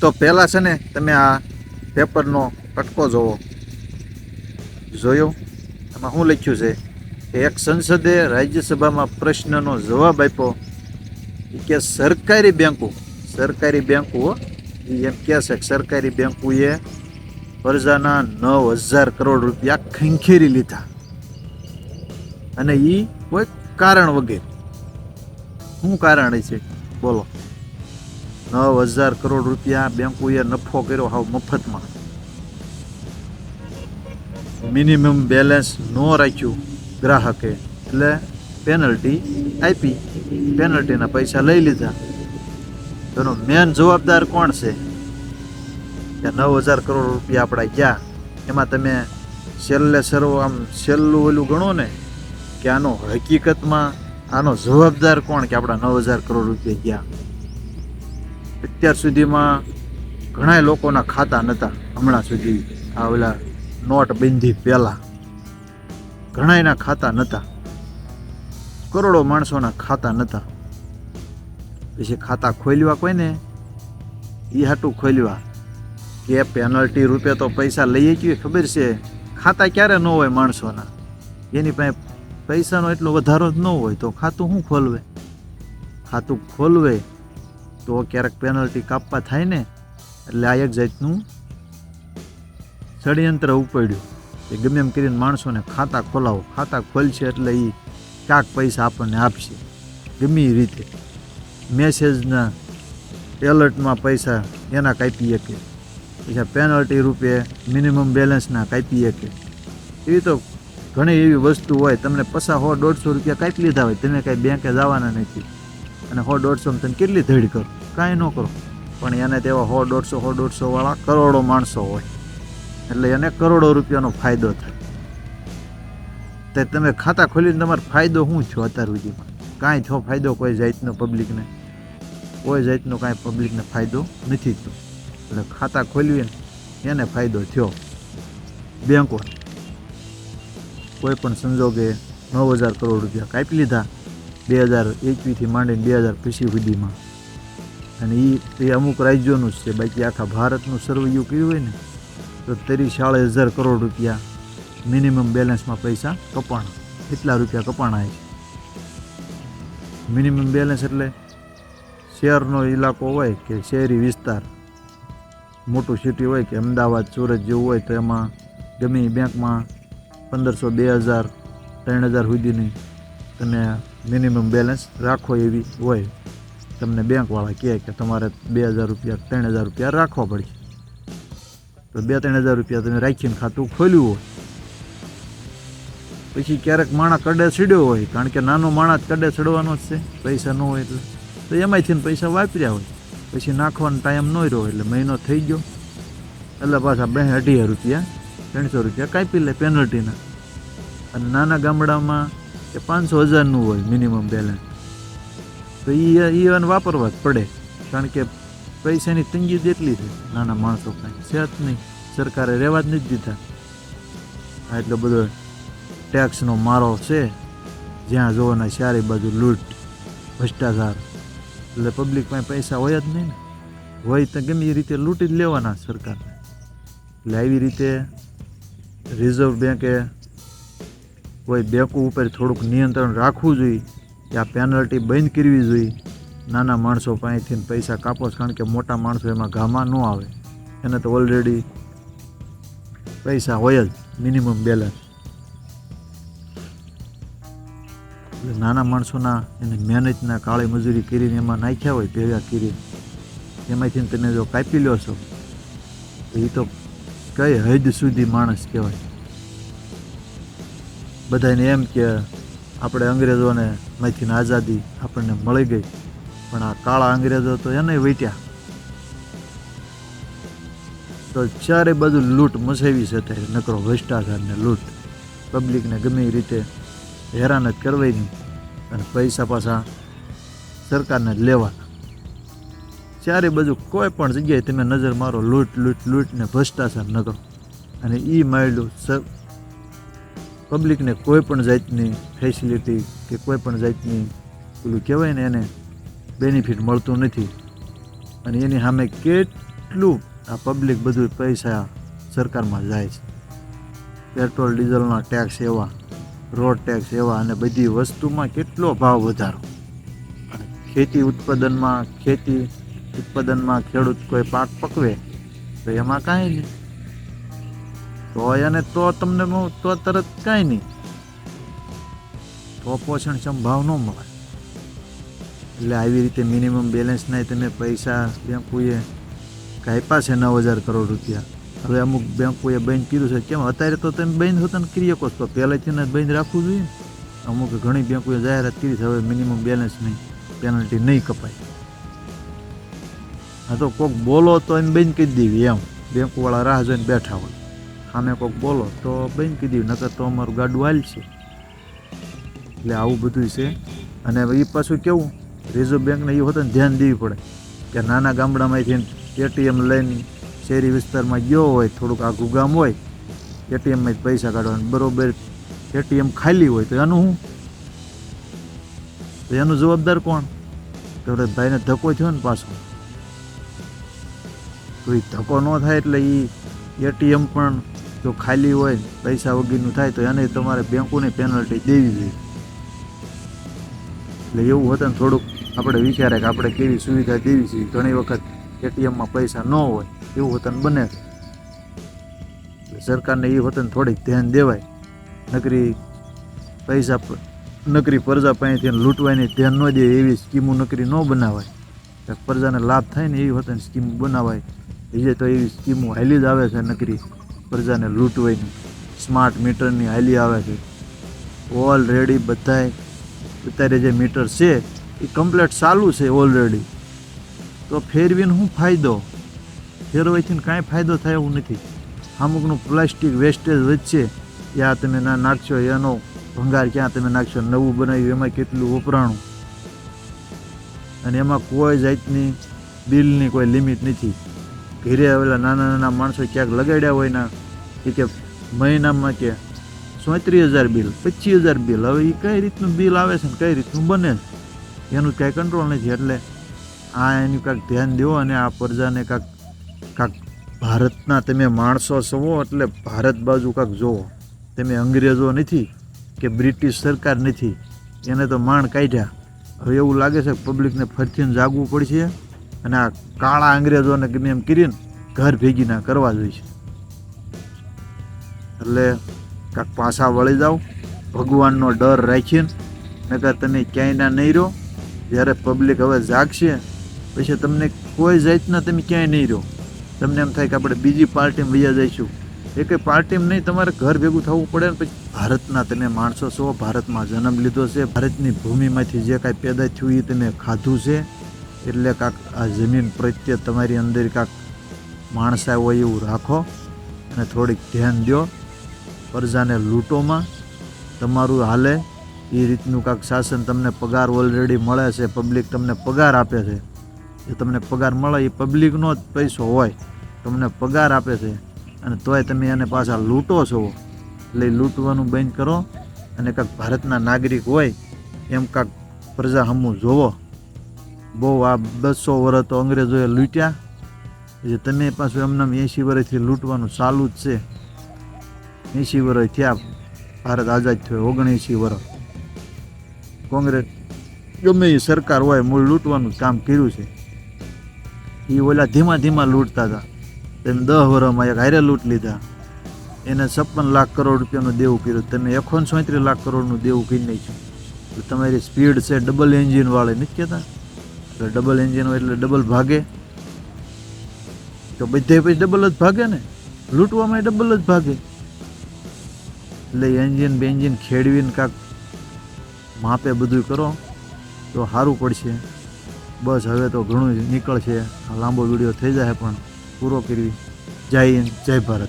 તો પહેલાં છે ને તમે આ પેપરનો કટકો જોવો. જોયો? એમાં શું લખ્યું છે? કે એક સંસદે રાજ્યસભામાં પ્રશ્નનો જવાબ આપ્યો. કે સરકારી બેંકો. સરકારી બેંકો એમ કહે છે કે સરકારી બેંકોએ પ્રજાના નવ હજાર કરોડ રૂપિયા ખંખેરી લીધા. અને એ કોઈ કારણ વગેરે. શું કારણ છે? બોલો. નવ હજાર કરોડ રૂપિયા બેંકોએ નફો કર્યો હાવ મફતમાં. મિનિમમ બેલેન્સ ન રાખ્યું ગ્રાહકે, એટલે પેનલ્ટી આપી. પેનલ્ટીના પૈસા લઈ લીધા. તેનો મેન જવાબદાર કોણ છે? કે નવ હજાર કરોડ રૂપિયા આપણા ગયા. એમાં તમે છેલ્લે સર્વ આમ છેલ્લું ઓલું ગણો ને, કે આનો હકીકતમાં આનો જવાબદાર કોણ કે આપણા નવ હજાર કરોડ રૂપિયા ગયા? અત્યાર સુધીમાં ઘણા લોકોના ખાતા નહોતા હમણાં સુધી આ ઓલા નોટબંધી પહેલાં ઘણાયના ખાતા નહોતા કરોડો માણસોના ખાતા નહોતા પછી ખાતા ખોલ્યા કોઈને? એ હાટું ખોલ્યા. કે પેનલ્ટી રૂપે તો પૈસા લઈએ કે ખબર છે? ખાતા ક્યારે ન હોય માણસોના? એની પાસે પૈસાનો એટલો વધારો જ ન હોય તો ખાતું શું ખોલવે? ખાતું ખોલવે તો ક્યારેક પેનલ્ટી કાપવા થાય ને, એટલે આ એક જાતનું ષડયંત્ર ઉપડ્યું. કે ગમે એમ કરીને માણસોને ખાતા ખોલાવો. ખાતા ખોલશે એટલે એ કાંક પૈસા આપણને આપશે. ગમે એ રીતે. મેસેજના એલર્ટમાં પૈસા એના કાપી શકે. પછી પેનલ્ટી રૂપે મિનિમમ બેલેન્સના કાપી શકે. એવી તો ઘણી એવી વસ્તુ હોય. તમને પસા સો દોઢસો રૂપિયા કાપી લીધા હોય. તમે કાંઈ બેંકે જવાના નથી. અને હો દોઢસો તમે કેટલી ધડ કરો? કાંઈ ન કરો. પણ એને તેવા સો, દોઢસો સો, દોઢસો વાળા કરોડો માણસો હોય. એટલે એને કરોડો રૂપિયાનો ફાયદો થાય. તે તમે ખાતા ખોલીને તમારો ફાયદો શું છો અત્યાર સુધીમાં? કાંઈ થયો ફાયદો કોઈ જાતનો પબ્લિકને કોઈ જાતનો કાંઈ પબ્લિકને ફાયદો નથી થયો. એટલે ખાતા ખોલ્યું એને ફાયદો થયો. બેંકો કોઈ પણ સંજોગે નવ હજાર કરોડ રૂપિયા કાપી લીધા. બે હજાર એકવીથી માંડીને બે હજાર પચીસ સુધીમાં. અને એ એ અમુક રાજ્યોનું જ છે. બાકી આખા ભારતનું સર્વૈયું કર્યું હોય ને, તો તેરી સાડા હજાર કરોડ રૂપિયા મિનિમમ બેલેન્સમાં પૈસા કપાણા. એટલા રૂપિયા કપાણા છે મિનિમમ બેલેન્સ એટલે શહેરનો ઇલાકો હોય કે શહેરી વિસ્તાર, મોટું સિટી હોય કે અમદાવાદ, સુરત જેવું હોય તો એમાં ગમે બેંકમાં પંદરસો, બે હજાર, ત્રણ હજાર સુધીની તમે મિનિમમ બેલેન્સ રાખો એવી હોય. તમને બેંકવાળા કહે કે તમારે બે હજાર રૂપિયા, ત્રણ હજાર રૂપિયા રાખવા પડશે. તો બે, ત્રણ હજાર રૂપિયા તમે રાખીને ખાતું ખોલ્યું હોય. પછી ક્યારેક માણા કડે ચડ્યો હોય, કારણ કે નાનો માણસ કડે ચડવાનો જ છે, પૈસા ન હોય એટલે. તો એમાંયથી ને પૈસા વાપર્યા હોય. પછી નાખવાનો ટાઈમ ન રહ્યો એટલે મહિનો થઈ ગયો. એટલે પાછા બે અઢી રૂપિયા, ત્રણસો રૂપિયા કાપી લે પેનલ્ટીના અને નાના ગામડામાં કે પાંચસો હજારનું હોય મિનિમમ બેલેન્સ તો એ એને વાપરવા જ પડે. કારણ કે પૈસાની તંગી જેટલી છે નાના માણસો કાંઈ છે જ નહીં. સરકારે રહેવા જ નથી દીધા. આ એટલો બધો ટેક્સનો મારો છે. જ્યાં જોવાના ચારે બાજુ લૂંટ, ભ્રષ્ટાચાર. એટલે પબ્લિક પાસે પૈસા હોય જ નહીં ને. હોય તો ગમે એ રીતે લૂંટી જ લેવાના સરકારને. એટલે આવી રીતે રિઝર્વ બેંકે કોઈ બેંકો ઉપર થોડુંક નિયંત્રણ રાખવું જોઈએ. કે આ પેનલ્ટી બંધ કરવી જોઈએ. નાના માણસો પાસેથી પૈસા કાપો કારણ કે મોટા માણસો એમાં ઘામાં ન આવે. એને તો ઓલરેડી પૈસા હોય જ મિનિમમ બેલેન્સ એટલે નાના માણસોના એને મહેનતના કાળી મજૂરી કરીને એમાં નાખ્યા હોય, ભેગા કરીને. એમાંથી તમે જો કાપી લો છો, તો એ તો કઈ હદ સુધી માણસ કહેવાય. બધાને એમ કે આપણે અંગ્રેજોને માંથી આઝાદી આપણને મળી ગઈ. પણ આ કાળા અંગ્રેજો તો એને વેટ્યા. તો ચારે બાજુ લૂંટ મચાવી છે ત્યારે નકરો ભ્રષ્ટાચાર ને લૂંટ પબ્લિકને ગમે રીતે હેરાન જ કરવાય નહીં અને પૈસા પાછા સરકારને જ લેવાના. ચારે બાજુ કોઈ પણ જગ્યાએ તમે નજર મારો લૂંટ લૂંટ લૂંટ ને ભ્રષ્ટાચાર નકરો. અને એ સ પબ્લિકને કોઈ પણ જાતની ફેસિલિટી કે કોઈ પણ જાતની પેલું કહેવાય ને એને બેનિફિટ મળતું નથી. અને એની સામે કેટલું આ પબ્લિક બધું પૈસા સરકારમાં જાય છે. પેટ્રોલ, ડીઝલના ટેક્સ એવા રોડ ટેક્સ એવા અને બધી વસ્તુમાં કેટલો ભાવ વધારો. ખેતી ઉત્પાદનમાં ખેતી ઉત્પાદનમાં ખેડૂત કોઈ પાક પકવે તો એમાં કાંઈ નહીં તો એને તો તમને તો તરત કાંઈ નહીં. તો પોષણ સંભાવ ન મળે. એટલે આવી રીતે મિનિમમ બેલેન્સના તમે પૈસા બેંકોએ કાપ્યા છે નવ હજાર કરોડ રૂપિયા. હવે અમુક બેંકોએ બંધ કર્યું છે. કેમ? અત્યારે તો તમે બંધ હોતા ને કરી શકો તો પહેલેથી બંધ રાખવું જોઈએ. અમુક ઘણી બેંકોએ જાહેરાત કરી છે, હવે મિનિમમ બેલેન્સ નહીં પેનલ્ટી નહીં કપાય. હા તો કોક બોલો તો એમ બંધ કરી દેવી એમ. બેંકવાળા રાહ જોઈને બેઠા હોય. સામે કોક બોલો, તો બંધ દેવી નકર તો અમારું ગાડું હાલશે. એટલે આવું બધું છે. અને એ પાછું કેવું, રિઝર્વ બેંકને એ હોતા ધ્યાન દેવી પડે. કે નાના ગામડામાંથી એટીએમ લઈને શહેરી વિસ્તારમાં ગયો હોય, થોડુંક આઘું ગામ હોય, એટીએમમાં જ પૈસા કાઢવાના. બરોબર, એટીએમ ખાલી હોય, તો એનું શું? તો એનું જવાબદાર કોણ? તો ભાઈને ધક્કો થયો ને પાછો. તો એ ધક્કો ન થાય એટલે એ એટીએમ પણ જો ખાલી હોય, પૈસા વગીનું થાય, તો એને તમારે બેંકોની પેનલ્ટી દેવી જોઈએ. એટલે એવું હતું ને થોડુંક આપણે વિચારે કે આપણે કેવી સુવિધા દેવી છે. ઘણી વખત એટીએમમાં પૈસા ન હોય, એવું હોતું બને સરકારને એ હોતું થોડીક ધ્યાન દેવાય. નકરી પૈસા નકરી પ્રજા પાસેથી લૂંટવાની ધ્યાન ન દે એવી સ્કીમો નકરી ન બનાવાય. પ્રજાને લાભ થાય ને એવી હોતી સ્કીમ બનાવાય. બીજે તો એવી સ્કીમો હાલી જ આવે છે નકરી. પ્રજાને લૂંટવાની સ્માર્ટ મીટરની હાલી આવે છે. ઓલરેડી બધાય અત્યારે જે મીટર છે, એ કમ્પ્લેટ ચાલુ છે ઓલરેડી તો ફેરવીને શું ફાયદો? ફેરવાથી કાંઈ ફાયદો થાય એવું નથી. અમુકનું પ્લાસ્ટિક વેસ્ટેજ વચ્ચે ત્યાં તમે ના નાખશો, એનો ભંગાર ક્યાં તમે નાખશો, નવું બનાવ્યું, એમાં કેટલું વપરાણું? અને એમાં કોઈ જાતની બિલની કોઈ લિમિટ નથી. ઘરે આવેલા નાના નાના માણસો ક્યાંક લગાડ્યા હોય ના એ કે મહિનામાં કે ચોત્રીસ હજાર બિલ, પચીસ હજાર બિલ. હવે એ કઈ રીતનું બિલ આવે છે ને કઈ રીતનું બને એનું કાંઈ કંટ્રોલ નથી. એટલે આ એનું કાંઈક ધ્યાન દો અને આ પ્રજાને કાંક કાંક ભારતના તમે માણસો સવો એટલે ભારત બાજુ કાંક જુઓ તમે અંગ્રેજો નથી કે બ્રિટિશ સરકાર નથી, એને તો માણ કાઢ્યા. હવે એવું લાગે છે કે પબ્લિકને ફરીથી જાગવું પડશે? અને આ કાળા અંગ્રેજોને ગમે એમ કરીને ઘર ભેગી ના કરવા જોઈએ એટલે કાંક પાછા વળી જાઓ, ભગવાનનો ડર રાખીને, નકર તમે ક્યાંય ના નહીં રહો જ્યારે પબ્લિક હવે જાગશે, પછી તમને કોઈ જાતના તમે ક્યાંય નહીં રહો તમને એમ થાય કે આપણે બીજી પાર્ટીમાં વૈયા જઈશું. એ કંઈ પાર્ટીમાં નહીં, તમારે ઘર ભેગું થવું પડે ને પછી ભારતના તમે માણસો છો, ભારતમાં જન્મ લીધો છે, ભારતની ભૂમિમાંથી જે કાંઈ પેદા થયું એ તમે ખાધું છે. એટલે કાંક આ જમીન પ્રત્યે તમારી અંદર કાંક માણસા હોય એવું રાખો અને થોડીક ધ્યાન દો પ્રજાને લૂંટોમાં તમારું હાલે. એ રીતનું કાંક શાસન તમને પગાર ઓલરેડી મળે છે પબ્લિક તમને પગાર આપે છે. એ તમને પગાર મળે એ પબ્લિકનો જ પૈસો હોય. તમને પગાર આપે છે અને તોય તમે એને પાછા લૂંટો છો. એટલે લૂંટવાનું બંધ કરો અને કાંક ભારતના નાગરિક હોય, એમ કાંક પ્રજા હમું જોવો. બહુ આ બસો વર્ષ તો અંગ્રેજોએ લૂંટ્યા. એટલે તમે પાછું એમને એંશી વર્ષથી લૂંટવાનું ચાલુ જ છે. એંશી વર્ષ થયા, ભારત આઝાદ થયો, ઓગણએંશી વર્ષ કોંગ્રેસ, ગમે એ સરકાર હોય, મૂળ લૂંટવાનું કામ કર્યું છે. એ ઓલા ધીમા ધીમા લૂંટતા હતા. તેમ દસ વર્ષમાં એક હારે લૂંટ લીધા. એને છપ્પન લાખ કરોડ રૂપિયાનું દેવું કર્યું. તમે એકોન ચોત્રીસ લાખ કરોડનું દેવું કરી નાખ્યું. તમારી સ્પીડ છે, ડબલ એન્જિન વાળી નથી કહેતા? એટલે ડબલ એન્જિન હોય એટલે ડબલ ભાગે. તો બધે પછી ડબલ જ ભાગે ને? લૂંટવામાં ડબલ જ ભાગે. એટલે એન્જિન બેન્જિન ખેડવીને કાંક માપે બધું કરો, તો સારું પડશે. બસ હવે તો ઘણું નીકળશે. આ લાંબો વીડિયો થઈ જાય પણ. પૂરો કરવી. જય હિન્દ, જય ભારત.